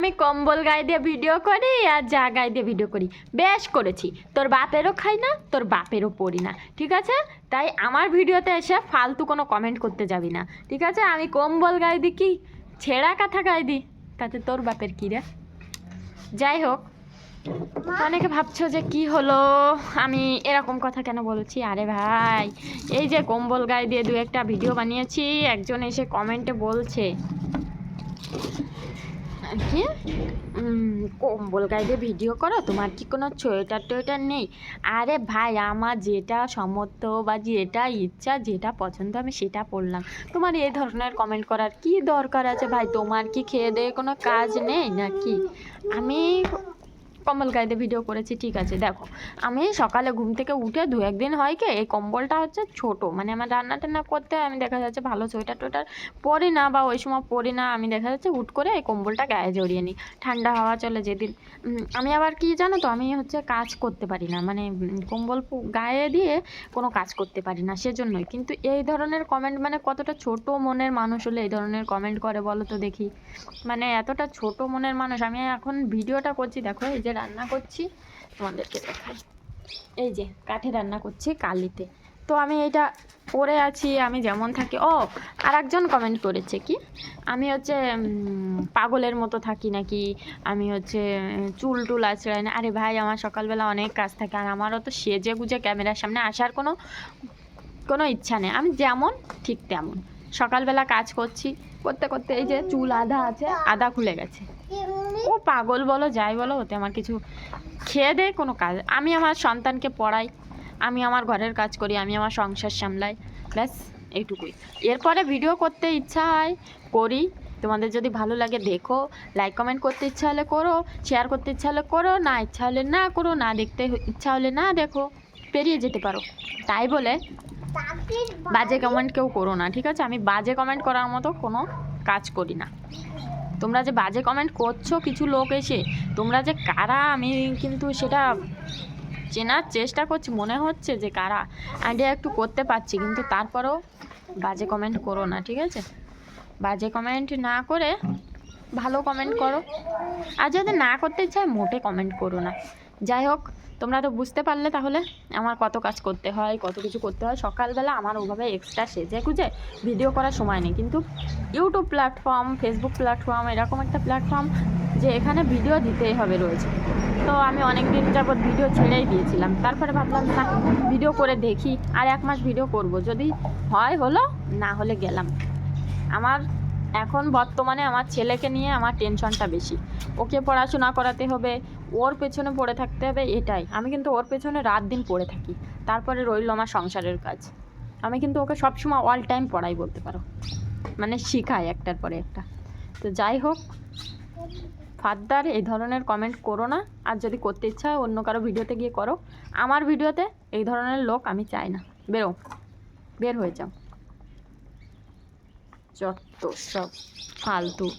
আমি কম্বল গায়ে দিয়ে ভিডিও করি আর যা গায়ে দিয়ে ভিডিও করি। বেশ করেছি। তোর বাপেরও খাই না, তোর বাপেরও পড়ি না, ঠিক আছে? তাই আমার ভিডিওতে এসে ফালতু কোনো কমেন্ট করতে যাবি না, ঠিক আছে? আমি কম্বল গায়ে দিই কি? ছেঁড়া কাঁথা গায়ে দিই। তাতে তোর বাপের কী রে? যাই হোক, অনেকে ভাবছ যে কি হলো? আমি এরকম কথা কেন বলছি? আরে ভাই, এই যে কম্বল গায়ে দিয়ে দু একটা ভিডিও বানিয়েছি, একজন এসে কমেন্টে বলছে। কি কম্বল গায়ে দিয়ে ভিডিও করো, তোমার কি কোনো সোয়েটার টোয়েটার নেই? আরে ভাই, আমার যেটা সমর্থ বা যেটা ইচ্ছা, যেটা পছন্দ, আমি সেটা পড়লাম। তোমার এই ধরনের কমেন্ট করার কি দরকার আছে ভাই? তোমার কি খেয়ে দেয়ে কোনো কাজ নেই নাকি? আমি কম্বল গায়ে দিয়ে ভিডিও করেছি, ঠিক আছে, দেখো। আমি সকালে ঘুম থেকে উঠে দু একদিন হয় কি, এই কম্বলটা হচ্ছে ছোট মানে আমার রান্না টান্না করতে আমি দেখা যাচ্ছে ভালো সোয়েটার টোয়েটার পরি না বা ওই সময় পরি না, আমি দেখা যাচ্ছে হুট করে এই কম্বলটা গায়ে জড়িয়ে নিই, ঠান্ডা হাওয়া চলে যেদিন। আমি আবার কি জানো তো, আমি হচ্ছে কাজ করতে পারি না মানে কম্বল গায়ে দিয়ে কোনো কাজ করতে পারি না, সেজন্যই। কিন্তু এই ধরনের কমেন্ট মানে কতটা ছোট মনের মানুষ হলে এই ধরনের কমেন্ট করে বলো তো দেখি। মানে এতটা ছোট মনের মানুষ, আমি এখন ভিডিওটা করছি, দেখো, এই যে রান্না করছি, তোমাদেরকে দেখাই। এই যে কাঠে রান্না করছি কালিতে। তো আমি এটা পরে আছি, আমি যেমন থাকি। ও আর একজন কমেন্ট করেছে কি? আমি হচ্ছে পাগলের মতো থাকি নাকি? আমি হচ্ছে, চুল টুল আছড়াই না। আরে ভাই, আমার সকালবেলা অনেক কাজ থাকে আর আমারও তো সেজে গুজে ক্যামেরার সামনে আসার কোনো কোনো ইচ্ছা নেই। আমি যেমন, ঠিক তেমন। সকালবেলা কাজ করছি, করতে করতে এই যে চুল আধা আছে, আধা খুলে গেছে। ও পাগল বলো, যাই বলো, ওতে আমার কিছু খেয়ে দেয় কোনো কাজ। আমি আমার সন্তানকে পড়াই, আমি আমার ঘরের কাজ করি, আমি আমার সংসার সামলাই, ব্যাস, এইটুকুই। এরপরে ভিডিও করতে ইচ্ছা হয়, করি। তোমাদের যদি ভালো লাগে, দেখো। লাইক কমেন্ট করতে ইচ্ছা হলে করো শেয়ার করতে ইচ্ছা হলে করো, না ইচ্ছা হলে না করো, না দেখতে ইচ্ছা হলে না দেখো, পেরিয়ে যেতে পারো। তাই বলে বাজে কমেন্ট কেউ করো না, ঠিক আছে? আমি বাজে কমেন্ট করার মতো কোনো কাজ করি না। তোমরা যে বাজে কমেন্ট করছ কিছু লোক এসে, তোমরা যে কারা? আমি কিন্তু সেটা চেনার চেষ্টা করছি, মনে হচ্ছে যে কারা? আইডিয়া একটু করতে পারছি, কিন্তু তারপরেও বাজে কমেন্ট করো না, ঠিক আছে? বাজে কমেন্ট না করে ভালো কমেন্ট করো। আর যদি না করতে চায়, মোটে কমেন্ট করো না। যাই হোক, তোমরা তো বুঝতে পারলে তাহলে আমার কত কাজ করতে হয়, কত কিছু করতে হয়। সকালবেলা আমার ওভাবে এক্সট্রা সেজে খুঁজে ভিডিও করার সময় নেই। কিন্তু ইউটিউব প্ল্যাটফর্ম ফেসবুক প্ল্যাটফর্ম এরকম একটা প্ল্যাটফর্ম যে এখানে ভিডিও দিতেই হবে রয়েছে। তো আমি অনেক দিন যাবৎ ভিডিও ছেড়েই দিয়েছিলাম। তারপরে ভাবলাম, না ভিডিও করে দেখি, আর এক মাস ভিডিও করব। যদি হয়, হলো, না হলে গেলাম। আমার এখন বর্তমানে আমার ছেলেকে নিয়ে আমার টেনশনটা বেশি। ওকে পড়াশোনা করাতে হবে ওর পেছনে পড়ে থাকতে হবে এটাই। আমি কিন্তু ওর পেছনে রাত দিন পড়ে থাকি। তারপরে রইল আমার সংসারের কাজ। আমি কিন্তু ওকে সবসময় অল টাইম পড়াই বলতে পারো। মানে শিখাই একটার পরে একটা। তো যাই হোক ফার্দার এই ধরনের কমেন্ট করো না। আর যদি করতে ইচ্ছা হয়, অন্য কারও ভিডিওতে গিয়ে করো। আমার ভিডিওতে এই ধরনের লোক আমি চাই না। বেরো। বের হয়ে যাও। যত সব ফালতু।